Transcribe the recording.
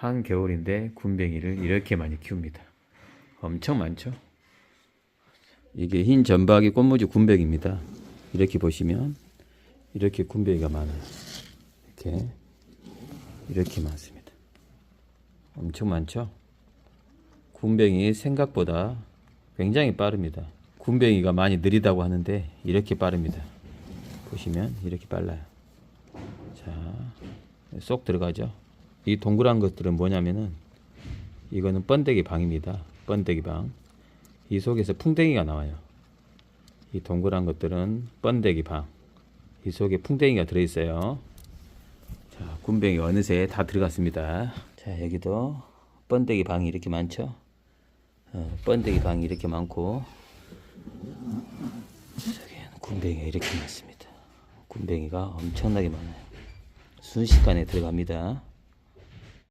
한겨울인데 군뱅이를 이렇게 많이 키웁니다. 엄청 많죠? 이게 흰 전박이 꽃무지 군뱅입니다. 이렇게 보시면 이렇게 군뱅이가 많아요. 이렇게 이렇게 많습니다. 엄청 많죠? 군뱅이 생각보다 굉장히 빠릅니다. 군뱅이가 많이 느리다고 하는데 이렇게 빠릅니다. 보시면 이렇게 빨라요. 자, 쏙 들어가죠. 이 동그란 것들은 뭐냐면은 이거는 번데기 방입니다. 번데기 방. 이 속에서 풍뎅이가 나와요. 이 동그란 것들은 번데기 방. 이 속에 풍뎅이가 들어있어요. 자, 군뱅이 어느새 다 들어갔습니다. 자, 여기도 번데기 방이 이렇게 많죠. 어, 번데기 방이 이렇게 많고 저기는 군뱅이가 이렇게 많습니다. 군뱅이가 엄청나게 많아요. 순식간에 들어갑니다.